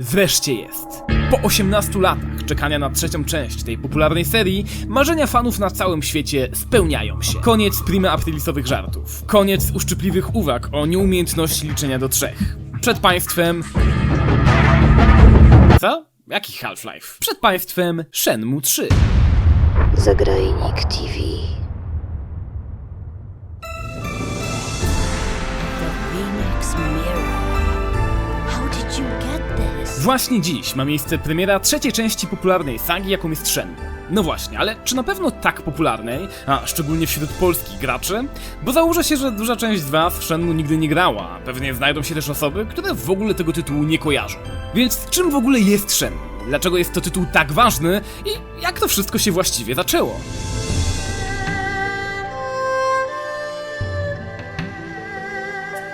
Wreszcie jest. Po 18 latach czekania na trzecią część tej popularnej serii, marzenia fanów na całym świecie spełniają się. Koniec prima aprilisowych żartów. Koniec uszczypliwych uwag o nieumiejętności liczenia do trzech. Przed państwem... Co? Jaki Half-Life? Przed państwem Shenmue 3. Zagrajnik TV. Właśnie dziś ma miejsce premiera trzeciej części popularnej sagi, jaką jest Shenmue. No właśnie, ale czy na pewno tak popularnej, a szczególnie wśród polskich graczy? Bo założę się, że duża część z was w Shenmue nigdy nie grała, pewnie znajdą się też osoby, które w ogóle tego tytułu nie kojarzą. Więc czym w ogóle jest Shenmue? Dlaczego jest to tytuł tak ważny i jak to wszystko się właściwie zaczęło?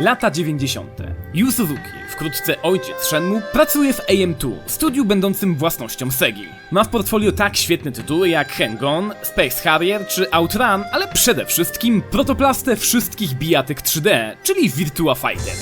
Lata 90. Yu Suzuki, wkrótce ojciec Shenmue, pracuje w AM2, studiu będącym własnością Segi. Ma w portfolio tak świetne tytuły jak Hang-On, Space Harrier czy Outrun, ale przede wszystkim protoplastę wszystkich bijatyk 3D, czyli Virtua Fighter.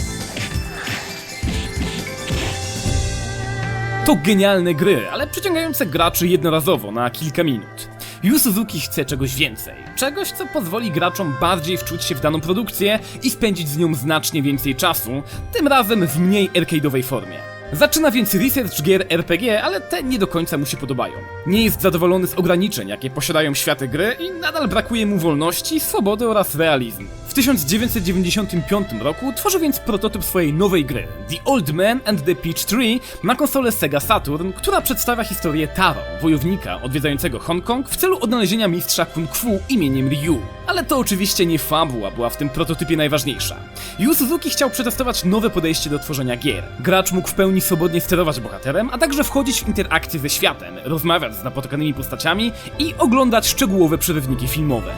To genialne gry, ale przyciągające graczy jednorazowo na kilka minut. Yu Suzuki chce czegoś więcej. Czegoś, co pozwoli graczom bardziej wczuć się w daną produkcję i spędzić z nią znacznie więcej czasu, tym razem w mniej arcade'owej formie. Zaczyna więc research gier RPG, ale te nie do końca mu się podobają. Nie jest zadowolony z ograniczeń, jakie posiadają światy gry i nadal brakuje mu wolności, swobody oraz realizmu. W 1995 roku tworzy więc prototyp swojej nowej gry, The Old Man and the Peach Tree, na konsolę Sega Saturn, która przedstawia historię Taro, wojownika odwiedzającego Hongkong w celu odnalezienia mistrza kung fu imieniem Ryu. Ale to oczywiście nie fabuła była w tym prototypie najważniejsza. Yu Suzuki chciał przetestować nowe podejście do tworzenia gier. Gracz mógł w pełni swobodnie sterować bohaterem, a także wchodzić w interakcję ze światem, rozmawiać z napotykanymi postaciami i oglądać szczegółowe przerywniki filmowe.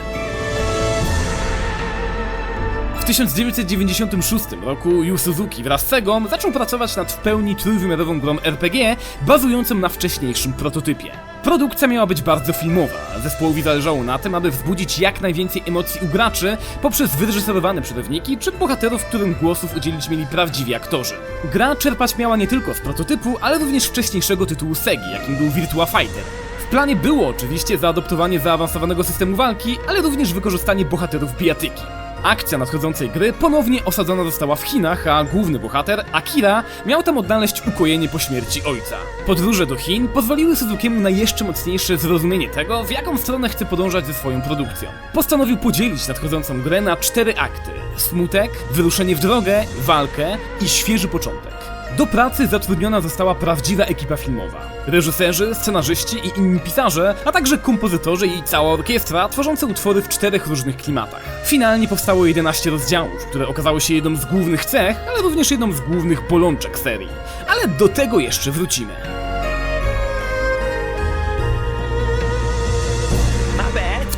W 1996 roku Yu Suzuki wraz z Segą zaczął pracować nad w pełni trójwymiarową grą RPG bazującą na wcześniejszym prototypie. Produkcja miała być bardzo filmowa, zespołowi zależało na tym, aby wzbudzić jak najwięcej emocji u graczy poprzez wyreżyserowane przerywniki czy bohaterów, którym głosów udzielić mieli prawdziwi aktorzy. Gra czerpać miała nie tylko z prototypu, ale również wcześniejszego tytułu Segi, jakim był Virtua Fighter. W planie było oczywiście zaadoptowanie zaawansowanego systemu walki, ale również wykorzystanie bohaterów bijatyki. Akcja nadchodzącej gry ponownie osadzona została w Chinach, a główny bohater, Akira, miał tam odnaleźć ukojenie po śmierci ojca. Podróże do Chin pozwoliły Suzukiemu na jeszcze mocniejsze zrozumienie tego, w jaką stronę chce podążać ze swoją produkcją. Postanowił podzielić nadchodzącą grę na cztery akty. Smutek, wyruszenie w drogę, walkę i świeży początek. Do pracy zatrudniona została prawdziwa ekipa filmowa. Reżyserzy, scenarzyści i inni pisarze, a także kompozytorzy i cała orkiestra tworzące utwory w czterech różnych klimatach. Finalnie powstało 11 rozdziałów, które okazało się jedną z głównych cech, ale również jedną z głównych bolączek serii. Ale do tego jeszcze wrócimy.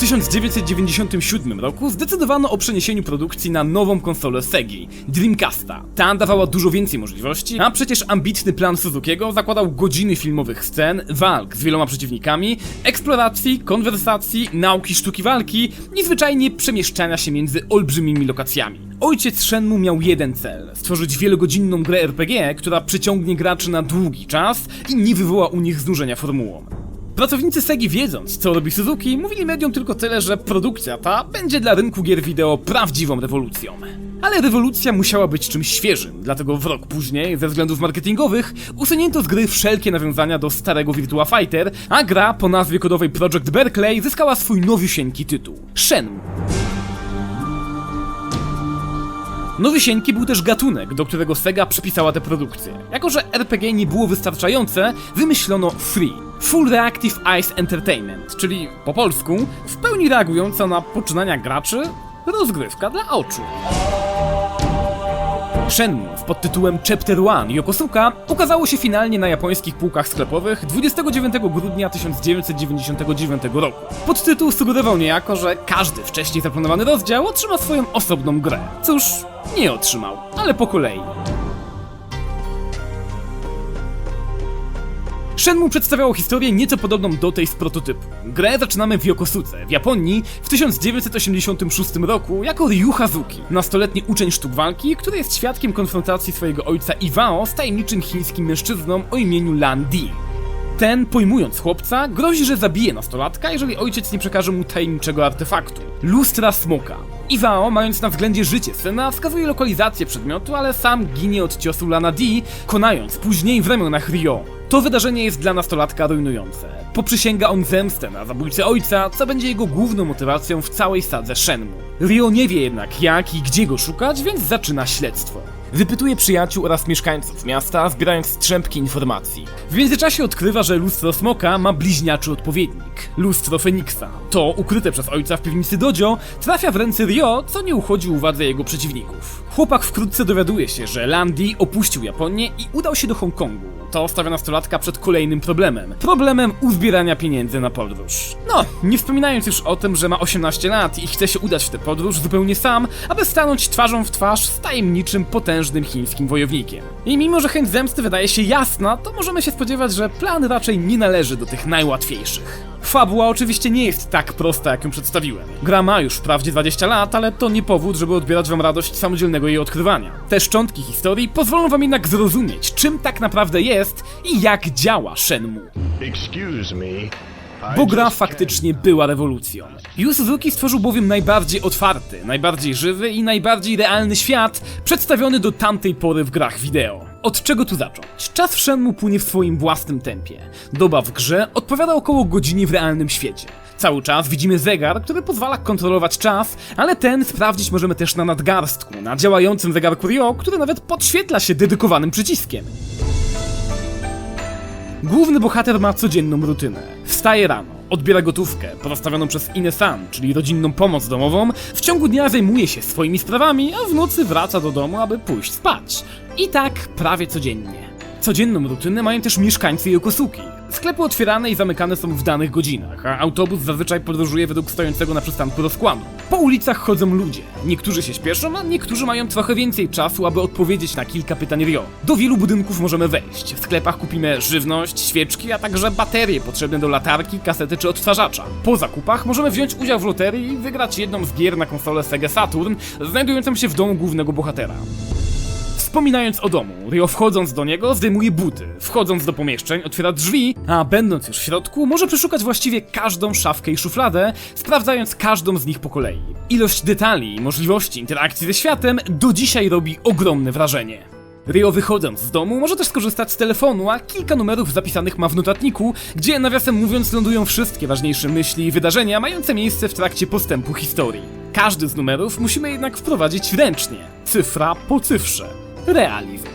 1997 roku zdecydowano o przeniesieniu produkcji na nową konsolę Segi, Dreamcasta. Ta dawała dużo więcej możliwości, a przecież ambitny plan Suzukiego zakładał godziny filmowych scen, walk z wieloma przeciwnikami, eksploracji, konwersacji, nauki sztuki walki i zwyczajnie przemieszczania się między olbrzymimi lokacjami. Ojciec Shenmue miał jeden cel: stworzyć wielogodzinną grę RPG, która przyciągnie graczy na długi czas i nie wywoła u nich znużenia formułą. Pracownicy Segi wiedząc, co robi Suzuki, mówili mediom tylko tyle, że produkcja ta będzie dla rynku gier wideo prawdziwą rewolucją. Ale rewolucja musiała być czymś świeżym, dlatego w rok później, ze względów marketingowych, usunięto z gry wszelkie nawiązania do starego Virtua Fighter, a gra po nazwie kodowej Project Berkeley zyskała swój nowiusieńki tytuł Shenmue. Nowisieńki był też gatunek, do którego Sega przypisała tę produkcję. Jako, że RPG nie było wystarczające, wymyślono Free. Full Reactive Ice Entertainment, czyli po polsku w pełni reagująca na poczynania graczy, rozgrywka dla oczu. Shenmue w podtytułem Chapter 1 Yokosuka ukazało się finalnie na japońskich półkach sklepowych 29 grudnia 1999 roku. Podtytuł sugerował niejako, że każdy wcześniej zaplanowany rozdział otrzyma swoją osobną grę. Cóż, nie otrzymał, ale po kolei. Shenmue przedstawiało historię nieco podobną do tej z prototypu. Grę zaczynamy w Yokosuce, w Japonii, w 1986 roku jako Ryu Hazuki, nastoletni uczeń sztuk walki, który jest świadkiem konfrontacji swojego ojca Iwao z tajemniczym chińskim mężczyzną o imieniu Lan Di. Ten, pojmując chłopca, grozi, że zabije nastolatka, jeżeli ojciec nie przekaże mu tajemniczego artefaktu lustra smoka. Iwao, mając na względzie życie syna, wskazuje lokalizację przedmiotu, ale sam ginie od ciosu Lana D, konając później w ramionach Rio. To wydarzenie jest dla nastolatka rujnujące. Poprzysięga on zemstę na zabójcę ojca, co będzie jego główną motywacją w całej sadze Shenmue. Rio nie wie jednak jak i gdzie go szukać, więc zaczyna śledztwo. Wypytuje przyjaciół oraz mieszkańców miasta, zbierając strzępki informacji. W międzyczasie odkrywa, że lustro smoka ma bliźniaczy odpowiednik lustro Feniksa. To, ukryte przez ojca w piwnicy Dojo, trafia w ręce Ryo, co nie uchodzi uwadze jego przeciwników. Chłopak wkrótce dowiaduje się, że Landi opuścił Japonię i udał się do Hongkongu. To stawia nastolatka przed kolejnym problemem. Problemem uzbierania pieniędzy na podróż. No, nie wspominając już o tym, że ma 18 lat i chce się udać w tę podróż zupełnie sam, aby stanąć twarzą w twarz z tajemniczym, potężnym chińskim wojownikiem. I mimo, że chęć zemsty wydaje się jasna, to możemy się spodziewać, że plan raczej nie należy do tych najłatwiejszych. Fabuła oczywiście nie jest tak prosta, jak ją przedstawiłem. Gra ma już wprawdzie 20 lat, ale to nie powód, żeby odbierać wam radość samodzielnego jej odkrywania. Te szczątki historii pozwolą wam jednak zrozumieć, czym tak naprawdę jest i jak działa Shenmue. Excuse me. I Bo gra faktycznie była rewolucją. Yu Suzuki stworzył bowiem najbardziej otwarty, najbardziej żywy i najbardziej realny świat przedstawiony do tamtej pory w grach wideo. Od czego tu zacząć? Czas w Shenmue płynie w swoim własnym tempie. Doba w grze odpowiada około godzinie w realnym świecie. Cały czas widzimy zegar, który pozwala kontrolować czas, ale ten sprawdzić możemy też na nadgarstku, na działającym zegarku Ryo, który nawet podświetla się dedykowanym przyciskiem. Główny bohater ma codzienną rutynę. Wstaje rano, odbiera gotówkę, pozostawioną przez Inesan, czyli rodzinną pomoc domową, w ciągu dnia zajmuje się swoimi sprawami, a w nocy wraca do domu, aby pójść spać. I tak prawie codziennie. Codzienną rutynę mają też mieszkańcy Yokosuki. Sklepy otwierane i zamykane są w danych godzinach, a autobus zazwyczaj podróżuje według stojącego na przystanku rozkładu. Po ulicach chodzą ludzie. Niektórzy się śpieszą, a niektórzy mają trochę więcej czasu, aby odpowiedzieć na kilka pytań Rio. Do wielu budynków możemy wejść. W sklepach kupimy żywność, świeczki, a także baterie potrzebne do latarki, kasety czy odtwarzacza. Po zakupach możemy wziąć udział w loterii i wygrać jedną z gier na konsolę Sega Saturn, znajdującą się w domu głównego bohatera. Wspominając o domu, Rio wchodząc do niego zdejmuje buty, wchodząc do pomieszczeń otwiera drzwi, a będąc już w środku może przeszukać właściwie każdą szafkę i szufladę, sprawdzając każdą z nich po kolei. Ilość detali i możliwości interakcji ze światem do dzisiaj robi ogromne wrażenie. Rio wychodząc z domu może też skorzystać z telefonu, a kilka numerów zapisanych ma w notatniku, gdzie nawiasem mówiąc lądują wszystkie ważniejsze myśli i wydarzenia mające miejsce w trakcie postępu historii. Każdy z numerów musimy jednak wprowadzić ręcznie, cyfra po cyfrze. Realizm.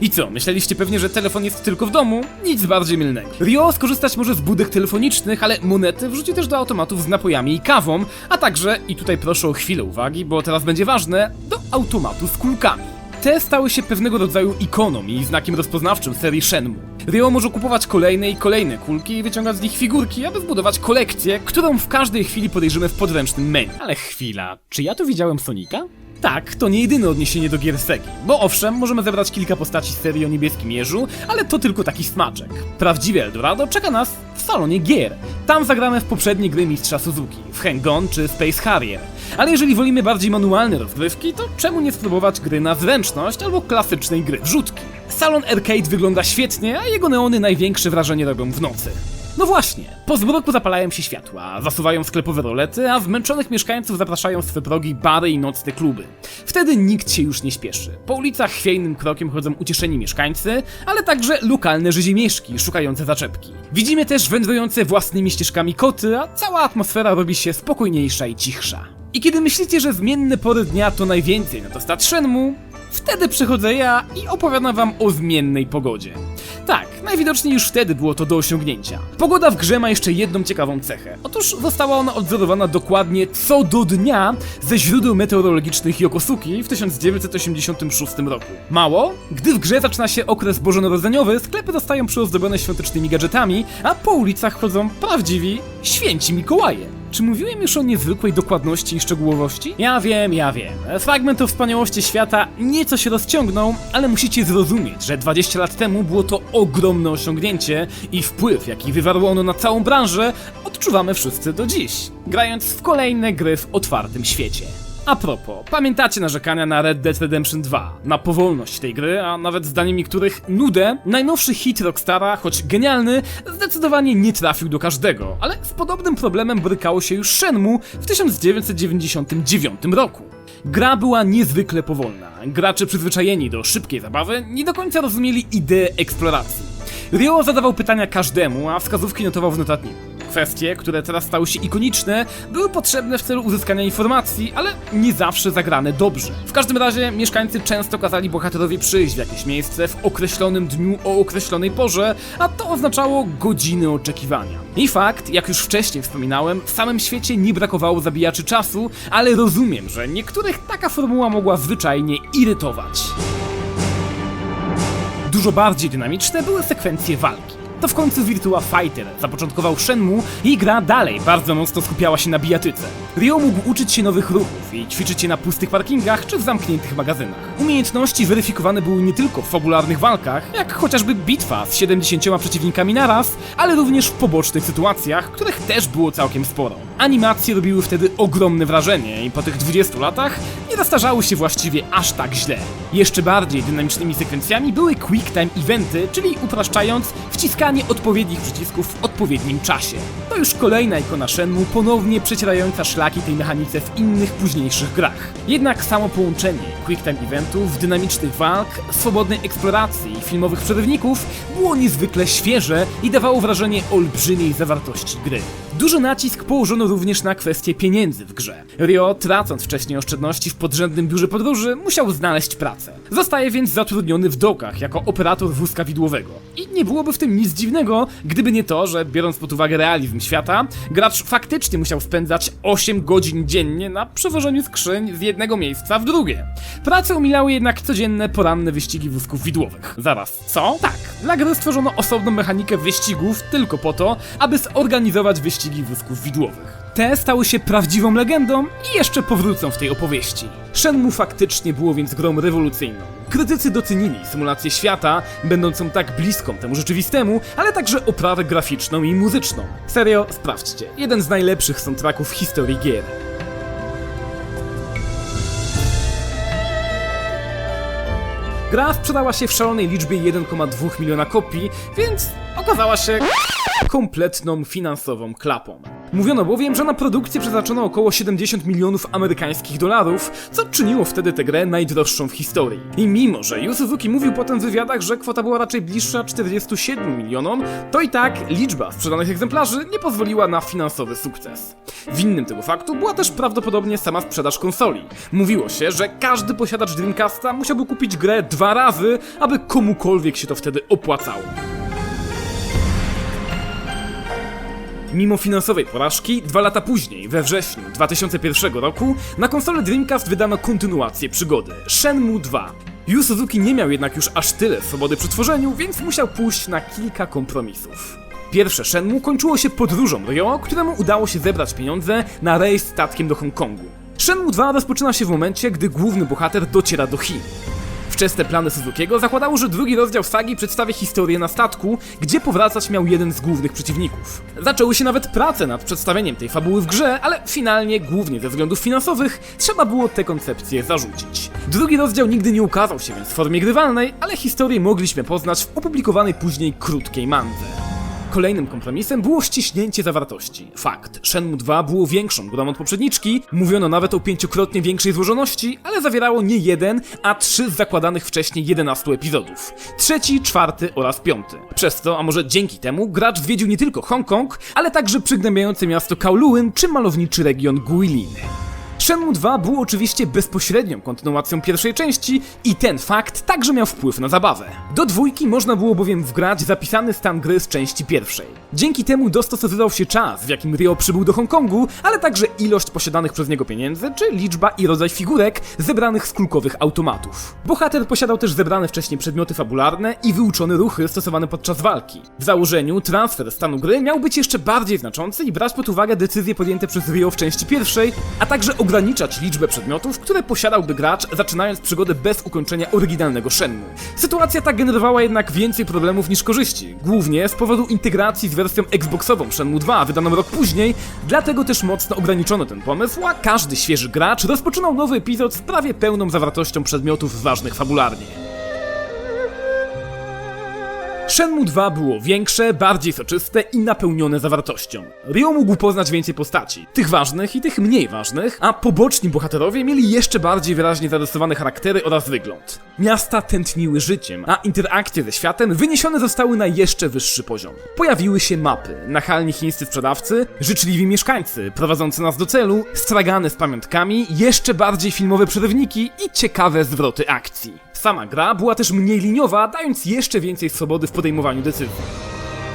I co, myśleliście pewnie, że telefon jest tylko w domu? Nic bardziej mylnego. Rio skorzystać może z budek telefonicznych, ale monety wrzuci też do automatów z napojami i kawą, a także, i tutaj proszę o chwilę uwagi, bo teraz będzie ważne, do automatu z kulkami. Te stały się pewnego rodzaju ikoną i znakiem rozpoznawczym serii Shenmue. Rio może kupować kolejne i kolejne kulki i wyciągać z nich figurki, aby zbudować kolekcję, którą w każdej chwili podejrzymy w podręcznym menu. Ale chwila, czy ja tu widziałem Sonika? Tak, to nie jedyne odniesienie do gier Segi, bo owszem, możemy zebrać kilka postaci z serii o niebieskim jeżu, ale to tylko taki smaczek. Prawdziwe Eldorado czeka nas w salonie gier. Tam zagramy w poprzednie gry mistrza Suzuki, w Hang-On czy Space Harrier. Ale jeżeli wolimy bardziej manualne rozgrywki, to czemu nie spróbować gry na zręczność albo klasycznej gry wrzutki? Salon Arcade wygląda świetnie, a jego neony największe wrażenie robią w nocy. No właśnie, po zmroku zapalają się światła, zasuwają sklepowe rolety, a zmęczonych mieszkańców zapraszają swe progi bary i nocne kluby. Wtedy nikt się już nie śpieszy. Po ulicach chwiejnym krokiem chodzą ucieszeni mieszkańcy, ale także lokalne rzezimieszki szukające zaczepki. Widzimy też wędrujące własnymi ścieżkami koty, a cała atmosfera robi się spokojniejsza i cichsza. I kiedy myślicie, że zmienne pory dnia to najwięcej na to stat Shenmue, wtedy przychodzę ja i opowiadam wam o zmiennej pogodzie. Tak, najwidoczniej już wtedy było to do osiągnięcia. Pogoda w grze ma jeszcze jedną ciekawą cechę. Otóż została ona odzorowana dokładnie co do dnia ze źródeł meteorologicznych Yokosuki w 1986 roku. Mało? Gdy w grze zaczyna się okres bożonarodzeniowy, sklepy zostają przyozdobione świątecznymi gadżetami, a po ulicach chodzą prawdziwi święci Mikołaje. Czy mówiłem już o niezwykłej dokładności i szczegółowości? Ja wiem, ja wiem. Fragment o wspaniałości świata nieco się rozciągnął, ale musicie zrozumieć, że 20 lat temu było to ogromne osiągnięcie i wpływ, jaki wywarło ono na całą branżę, odczuwamy wszyscy do dziś, grając w kolejne gry w otwartym świecie. A propos, pamiętacie narzekania na Red Dead Redemption 2, na powolność tej gry, a nawet zdaniem niektórych nudę? Najnowszy hit Rockstara, choć genialny, zdecydowanie nie trafił do każdego, ale z podobnym problemem borykało się już Shenmue w 1999 roku. Gra była niezwykle powolna. Gracze przyzwyczajeni do szybkiej zabawy nie do końca rozumieli ideę eksploracji. Ryo zadawał pytania każdemu, a wskazówki notował w notatniku. Kwestie, które teraz stały się ikoniczne, były potrzebne w celu uzyskania informacji, ale nie zawsze zagrane dobrze. W każdym razie mieszkańcy często kazali bohaterowi przyjść w jakieś miejsce w określonym dniu o określonej porze, a to oznaczało godziny oczekiwania. I fakt, jak już wcześniej wspominałem, w samym świecie nie brakowało zabijaczy czasu, ale rozumiem, że niektórych taka formuła mogła zwyczajnie irytować. Dużo bardziej dynamiczne były sekwencje walki. To w końcu Virtua Fighter zapoczątkował Shenmue i gra dalej bardzo mocno skupiała się na bijatyce. Ryo mógł uczyć się nowych ruchów i ćwiczyć je na pustych parkingach czy w zamkniętych magazynach. Umiejętności weryfikowane były nie tylko w fabularnych walkach, jak chociażby bitwa z 70 przeciwnikami naraz, ale również w pobocznych sytuacjach, których też było całkiem sporo. Animacje robiły wtedy ogromne wrażenie i po tych 20 latach nie zastarzały się właściwie aż tak źle. Jeszcze bardziej dynamicznymi sekwencjami były quick time eventy, czyli upraszczając, wciskanie odpowiednich przycisków w odpowiednim czasie. To już kolejna ikona Shenmue ponownie przecierająca szlaki tej mechanice w innych późniejszych grach. Jednak samo połączenie quick time eventów, dynamicznych walk, swobodnej eksploracji i filmowych przerywników było niezwykle świeże i dawało wrażenie olbrzymiej zawartości gry. Duży nacisk położono również na kwestię pieniędzy w grze. Ryo, tracąc wcześniej oszczędności w podrzędnym biurze podróży, musiał znaleźć pracę. Zostaje więc zatrudniony w dokach jako operator wózka widłowego. I nie byłoby w tym nic dziwnego, gdyby nie to, że biorąc pod uwagę realizm świata, gracz faktycznie musiał spędzać 8 godzin dziennie na przewożeniu skrzyń z jednego miejsca w drugie. Pracę umilały jednak codzienne poranne wyścigi wózków widłowych. Zaraz, co? Tak, dla gry stworzono osobną mechanikę wyścigów tylko po to, aby zorganizować wyścigi wózków widłowych. Te stały się prawdziwą legendą i jeszcze powrócą w tej opowieści. Shenmue faktycznie było więc grą rewolucyjną. Krytycy docenili symulację świata, będącą tak bliską temu rzeczywistemu, ale także oprawę graficzną i muzyczną. Serio, sprawdźcie. Jeden z najlepszych soundtracków w historii gier. Gra sprzedała się w szalonej liczbie 1,2 miliona kopii, więc okazała się kompletną finansową klapą. Mówiono bowiem, że na produkcję przeznaczono około 70 milionów amerykańskich dolarów, co czyniło wtedy tę grę najdroższą w historii. I mimo, że Yu Suzuki mówił potem w wywiadach, że kwota była raczej bliższa 47 milionom, to i tak liczba sprzedanych egzemplarzy nie pozwoliła na finansowy sukces. Winnym tego faktu była też prawdopodobnie sama sprzedaż konsoli. Mówiło się, że każdy posiadacz Dreamcasta musiałby kupić grę dwa razy, aby komukolwiek się to wtedy opłacało. Mimo finansowej porażki, dwa lata później, we wrześniu 2001 roku, na konsolę Dreamcast wydano kontynuację przygody Shenmue 2. Yu Suzuki nie miał jednak już aż tyle swobody przy tworzeniu, więc musiał pójść na kilka kompromisów. Pierwsze Shenmue kończyło się podróżą Ryo, któremu udało się zebrać pieniądze na rejs statkiem do Hongkongu. Shenmue 2 rozpoczyna się w momencie, gdy główny bohater dociera do Chin. Wczesne plany Suzukiego zakładały, że drugi rozdział sagi przedstawia historię na statku, gdzie powracać miał jeden z głównych przeciwników. Zaczęły się nawet prace nad przedstawieniem tej fabuły w grze, ale finalnie, głównie ze względów finansowych, trzeba było tę koncepcję zarzucić. Drugi rozdział nigdy nie ukazał się więc w formie grywalnej, ale historię mogliśmy poznać w opublikowanej później krótkiej mandze. Kolejnym kompromisem było ściśnięcie zawartości. Fakt, Shenmue 2 było większą grą od poprzedniczki, mówiono nawet o pięciokrotnie większej złożoności, ale zawierało nie jeden, a trzy z zakładanych wcześniej 11 epizodów. Trzeci, czwarty oraz piąty. Przez to, a może dzięki temu, gracz zwiedził nie tylko Hongkong, ale także przygnębiające miasto Kowloon czy malowniczy region Guilin. Shenmue 2 było oczywiście bezpośrednią kontynuacją pierwszej części i ten fakt także miał wpływ na zabawę. Do dwójki można było bowiem wgrać zapisany stan gry z części pierwszej. Dzięki temu dostosowywał się czas, w jakim Ryo przybył do Hongkongu, ale także ilość posiadanych przez niego pieniędzy, czy liczba i rodzaj figurek zebranych z kulkowych automatów. Bohater posiadał też zebrane wcześniej przedmioty fabularne i wyuczone ruchy stosowane podczas walki. W założeniu transfer stanu gry miał być jeszcze bardziej znaczący i brać pod uwagę decyzje podjęte przez Ryo w części pierwszej, a także ograniczać liczbę przedmiotów, które posiadałby gracz, zaczynając przygodę bez ukończenia oryginalnego Shenmue. Sytuacja ta generowała jednak więcej problemów niż korzyści, głównie z powodu integracji z wersją Xboxową Shenmue 2, wydaną rok później, dlatego też mocno ograniczono ten pomysł, a każdy świeży gracz rozpoczynał nowy epizod z prawie pełną zawartością przedmiotów ważnych fabularnie. Shenmue 2 było większe, bardziej soczyste i napełnione zawartością. Ryo mógł poznać więcej postaci, tych ważnych i tych mniej ważnych, a poboczni bohaterowie mieli jeszcze bardziej wyraźnie zarysowane charaktery oraz wygląd. Miasta tętniły życiem, a interakcje ze światem wyniesione zostały na jeszcze wyższy poziom. Pojawiły się mapy, nachalni chińscy sprzedawcy, życzliwi mieszkańcy, prowadzący nas do celu, stragany z pamiątkami, jeszcze bardziej filmowe przerywniki i ciekawe zwroty akcji. Sama gra była też mniej liniowa, dając jeszcze więcej swobody w podejmowaniu decyzji.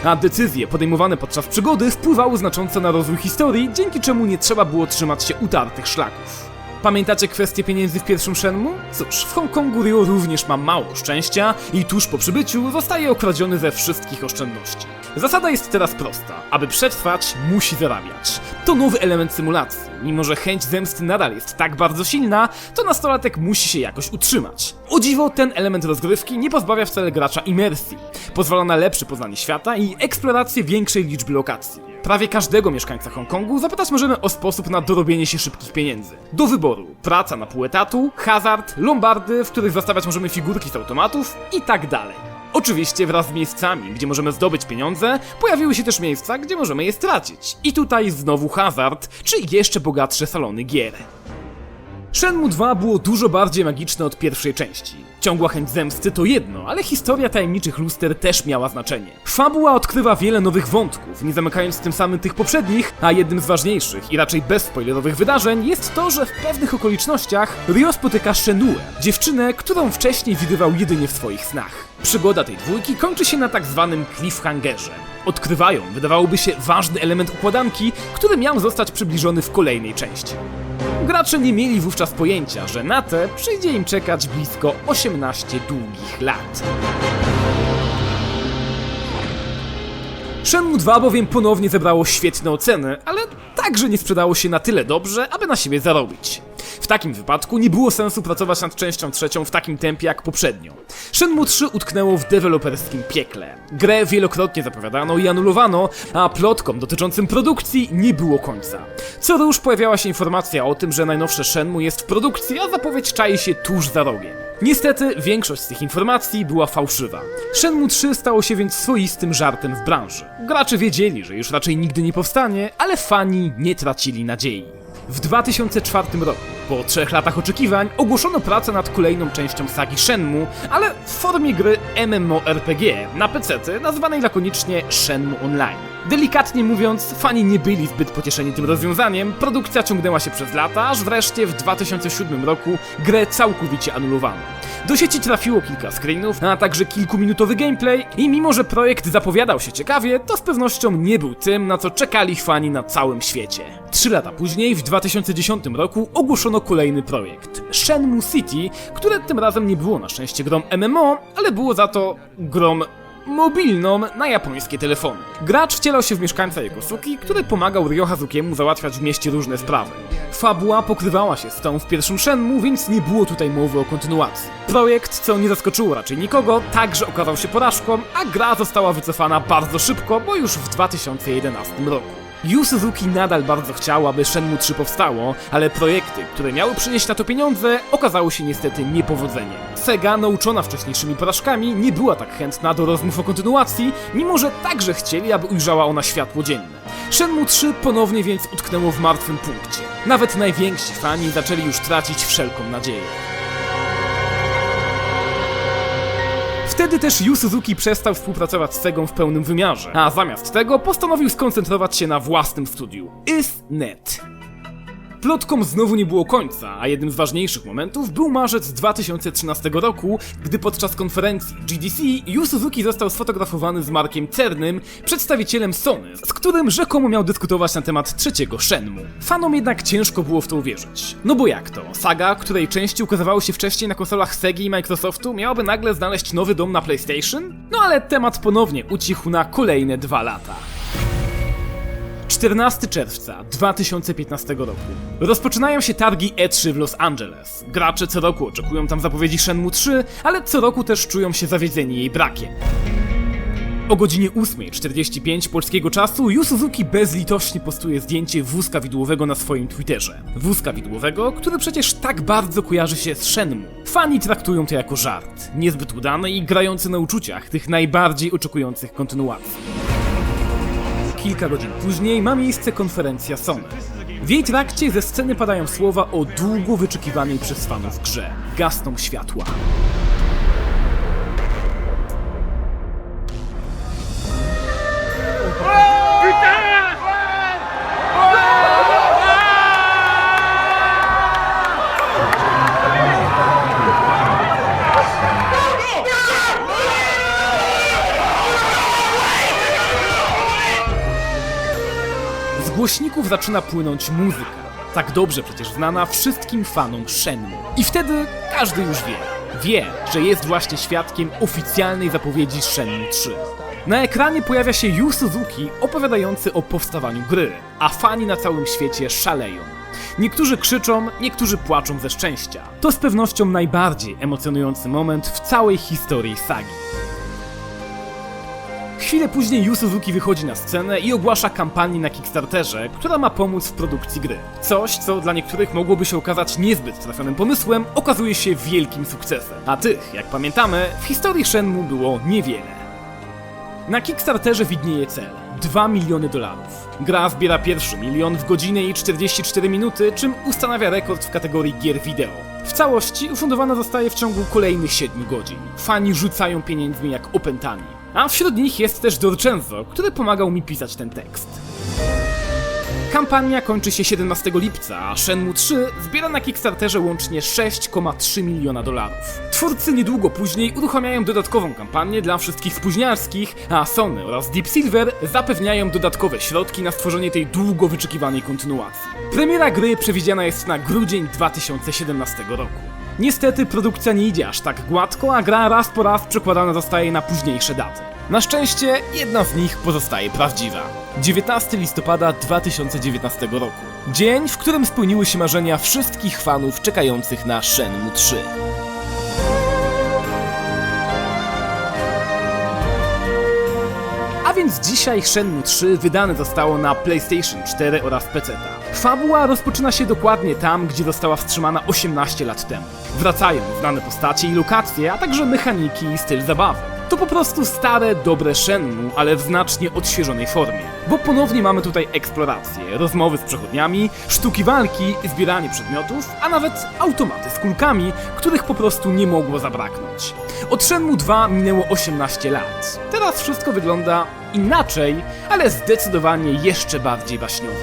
A decyzje podejmowane podczas przygody wpływały znacząco na rozwój historii, dzięki czemu nie trzeba było trzymać się utartych szlaków. Pamiętacie kwestię pieniędzy w pierwszym Shenmue? Cóż, w Hongkongu Ryo również ma mało szczęścia i tuż po przybyciu zostaje okradziony ze wszystkich oszczędności. Zasada jest teraz prosta. Aby przetrwać, musi zarabiać. To nowy element symulacji. Mimo, że chęć zemsty nadal jest tak bardzo silna, to nastolatek musi się jakoś utrzymać. O dziwo, ten element rozgrywki nie pozbawia wcale gracza imersji. Pozwala na lepsze poznanie świata i eksplorację większej liczby lokacji. Prawie każdego mieszkańca Hongkongu zapytać możemy o sposób na dorobienie się szybkich pieniędzy. Do wyboru praca na pół etatu, hazard, lombardy, w których zastawiać możemy figurki z automatów i tak dalej. Oczywiście wraz z miejscami, gdzie możemy zdobyć pieniądze, pojawiły się też miejsca, gdzie możemy je stracić. I tutaj znowu hazard, czy jeszcze bogatsze salony gier. Shenmue 2 było dużo bardziej magiczne od pierwszej części. Ciągła chęć zemsty to jedno, ale historia tajemniczych luster też miała znaczenie. Fabuła odkrywa wiele nowych wątków, nie zamykając tym samym tych poprzednich, a jednym z ważniejszych i raczej bezspoilerowych wydarzeń jest to, że w pewnych okolicznościach Ryo spotyka Shenue, dziewczynę, którą wcześniej widywał jedynie w swoich snach. Przygoda tej dwójki kończy się na tak zwanym cliffhangerze. Odkrywają, wydawałoby się, ważny element układanki, który miał zostać przybliżony w kolejnej części. Gracze nie mieli wówczas pojęcia, że na te przyjdzie im czekać blisko 18 długich lat. Shenmue 2 bowiem ponownie zebrało świetne oceny, ale także nie sprzedało się na tyle dobrze, aby na siebie zarobić. W takim wypadku nie było sensu pracować nad częścią trzecią w takim tempie jak poprzednio. Shenmue 3 utknęło w deweloperskim piekle. Grę wielokrotnie zapowiadano i anulowano, a plotkom dotyczącym produkcji nie było końca. Co rusz pojawiała się informacja o tym, że najnowsze Shenmue jest w produkcji, a zapowiedź czai się tuż za rogiem. Niestety, większość z tych informacji była fałszywa. Shenmue 3 stało się więc swoistym żartem w branży. Gracze wiedzieli, że już raczej nigdy nie powstanie, ale fani nie tracili nadziei. W 2004 roku, po trzech latach oczekiwań, ogłoszono pracę nad kolejną częścią sagi Shenmue, ale w formie gry MMORPG na PC, nazwanej lakonicznie Shenmue Online. Delikatnie mówiąc, fani nie byli zbyt pocieszeni tym rozwiązaniem, produkcja ciągnęła się przez lata, aż wreszcie w 2007 roku grę całkowicie anulowano. Do sieci trafiło kilka screenów, a także kilkuminutowy gameplay i mimo, że projekt zapowiadał się ciekawie, to z pewnością nie był tym, na co czekali fani na całym świecie. Trzy lata później, w 2010 roku, ogłoszono kolejny projekt Shenmue City, które tym razem nie było na szczęście grą MMO, ale było za to grą mobilną na japońskie telefony. Gracz wcielał się w mieszkańca Yokosuki, który pomagał Ryo Hazukiemu załatwiać w mieście różne sprawy. Fabuła pokrywała się z tą w pierwszym Shenmue, więc nie było tutaj mowy o kontynuacji. Projekt, co nie zaskoczyło raczej nikogo, także okazał się porażką, a gra została wycofana bardzo szybko, bo już w 2011 roku. Yu Suzuki nadal bardzo chciał, aby Shenmue 3 powstało, ale projekty, które miały przynieść na to pieniądze, okazały się niestety niepowodzeniem. Sega, nauczona wcześniejszymi porażkami, nie była tak chętna do rozmów o kontynuacji, mimo że także chcieli, aby ujrzała ona światło dzienne. Shenmue 3 ponownie więc utknęło w martwym punkcie. Nawet najwięksi fani zaczęli już tracić wszelką nadzieję. Wtedy też Yu Suzuki przestał współpracować z Segą w pełnym wymiarze, a zamiast tego postanowił skoncentrować się na własnym studiu, IS.net. Plotkom znowu nie było końca, a jednym z ważniejszych momentów był marzec 2013 roku, gdy podczas konferencji GDC Yu Suzuki został sfotografowany z Markiem Cernym, przedstawicielem Sony, z którym rzekomo miał dyskutować na temat trzeciego Shenmue. Fanom jednak ciężko było w to uwierzyć. No bo jak to? Saga, której części ukazywały się wcześniej na konsolach Sega i Microsoftu, miałaby nagle znaleźć nowy dom na PlayStation? No ale temat ponownie ucichł na kolejne dwa lata. 14 czerwca 2015 roku. Rozpoczynają się targi E3 w Los Angeles. Gracze co roku oczekują tam zapowiedzi Shenmue 3, ale co roku też czują się zawiedzeni jej brakiem. O godzinie 8.45 polskiego czasu Yu Suzuki bezlitośnie postuje zdjęcie wózka widłowego na swoim Twitterze. Wózka widłowego, który przecież tak bardzo kojarzy się z Shenmue. Fani traktują to jako żart, niezbyt udany i grający na uczuciach tych najbardziej oczekujących kontynuacji. Kilka godzin później ma miejsce konferencja Sony. W jej trakcie ze sceny padają słowa o długo wyczekiwanej przez fanów grze. Gasną światła. Głośników zaczyna płynąć muzyka, tak dobrze przecież znana wszystkim fanom Shenmue. I wtedy każdy już wie. Wie, że jest właśnie świadkiem oficjalnej zapowiedzi Shenmue 3. Na ekranie pojawia się Yu Suzuki opowiadający o powstawaniu gry, a fani na całym świecie szaleją. Niektórzy krzyczą, niektórzy płaczą ze szczęścia. To z pewnością najbardziej emocjonujący moment w całej historii sagi. Chwilę później Yu Suzuki wychodzi na scenę i ogłasza kampanię na Kickstarterze, która ma pomóc w produkcji gry. Coś, co dla niektórych mogłoby się okazać niezbyt trafionym pomysłem, okazuje się wielkim sukcesem. A tych, jak pamiętamy, w historii Shenmue było niewiele. Na Kickstarterze widnieje cel. 2 miliony dolarów. Gra zbiera pierwszy milion w godzinę i 44 minuty, czym ustanawia rekord w kategorii gier wideo. W całości ufundowana zostaje w ciągu kolejnych 7 godzin. Fani rzucają pieniędzmi jak opętani. A wśród nich jest też Dorczenzo, który pomagał mi pisać ten tekst. Kampania kończy się 17 lipca, a Shenmue 3 zbiera na Kickstarterze łącznie 6,3 miliona dolarów. Twórcy niedługo później uruchamiają dodatkową kampanię dla wszystkich spóźnialskich, a Sony oraz Deep Silver zapewniają dodatkowe środki na stworzenie tej długo wyczekiwanej kontynuacji. Premiera gry przewidziana jest na grudzień 2017 roku. Niestety produkcja nie idzie aż tak gładko, a gra raz po raz przekładana zostaje na późniejsze daty. Na szczęście jedna z nich pozostaje prawdziwa. 19 listopada 2019 roku. Dzień, w którym spełniły się marzenia wszystkich fanów czekających na Shenmue 3. więc dzisiaj Shenmue 3 wydane zostało na PlayStation 4 oraz PC. Fabuła rozpoczyna się dokładnie tam, gdzie została wstrzymana 18 lat temu. Wracają znane postacie i lokacje, a także mechaniki i styl zabawy. To po prostu stare, dobre Shenmue, ale w znacznie odświeżonej formie. Bo ponownie mamy tutaj eksploracje, rozmowy z przechodniami, sztuki walki, zbieranie przedmiotów, a nawet automaty z kulkami, których po prostu nie mogło zabraknąć. Od Shenmue 2 minęło 18 lat. Teraz wszystko wygląda inaczej, ale zdecydowanie jeszcze bardziej baśniowo.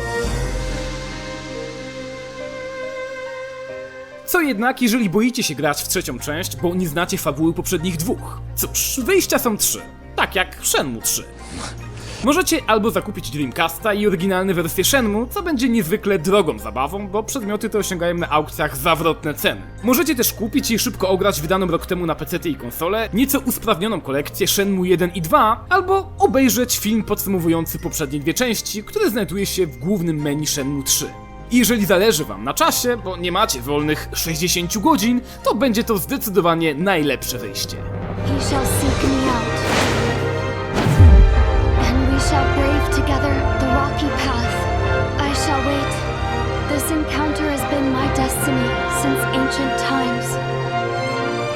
Co jednak, jeżeli boicie się grać w trzecią część, bo nie znacie fabuły poprzednich dwóch? Cóż, wyjścia są trzy. Tak jak Shenmue 3. Możecie albo zakupić Dreamcasta i oryginalne wersje Shenmue, co będzie niezwykle drogą zabawą, bo przedmioty te osiągają na aukcjach zawrotne ceny. Możecie też kupić i szybko ograć wydaną rok temu na PC i konsole nieco usprawnioną kolekcję Shenmue 1 i 2, albo obejrzeć film podsumowujący poprzednie dwie części, który znajduje się w głównym menu Shenmue 3. I jeżeli zależy wam na czasie, bo nie macie wolnych 60 godzin, to będzie to zdecydowanie najlepsze wyjście. He shall seek me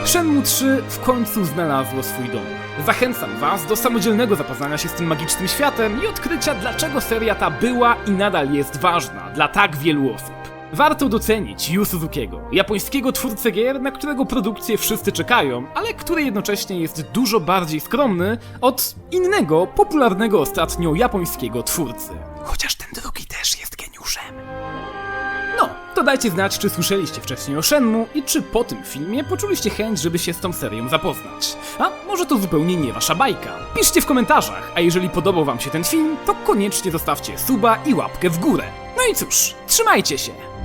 Shenmue 3 w końcu znalazło swój dom. Zachęcam was do samodzielnego zapoznania się z tym magicznym światem i odkrycia, dlaczego seria ta była i nadal jest ważna dla tak wielu osób. Warto docenić Yu Suzukiego, japońskiego twórcę gier, na którego produkcję wszyscy czekają, ale który jednocześnie jest dużo bardziej skromny od innego, popularnego ostatnio japońskiego twórcy. Chociaż ten drugi też jest geniuszem. To dajcie znać, czy słyszeliście wcześniej o Shenmue i czy po tym filmie poczuliście chęć, żeby się z tą serią zapoznać. A może to zupełnie nie wasza bajka? Piszcie w komentarzach, a jeżeli podobał wam się ten film, to koniecznie zostawcie suba i łapkę w górę. No i cóż, trzymajcie się!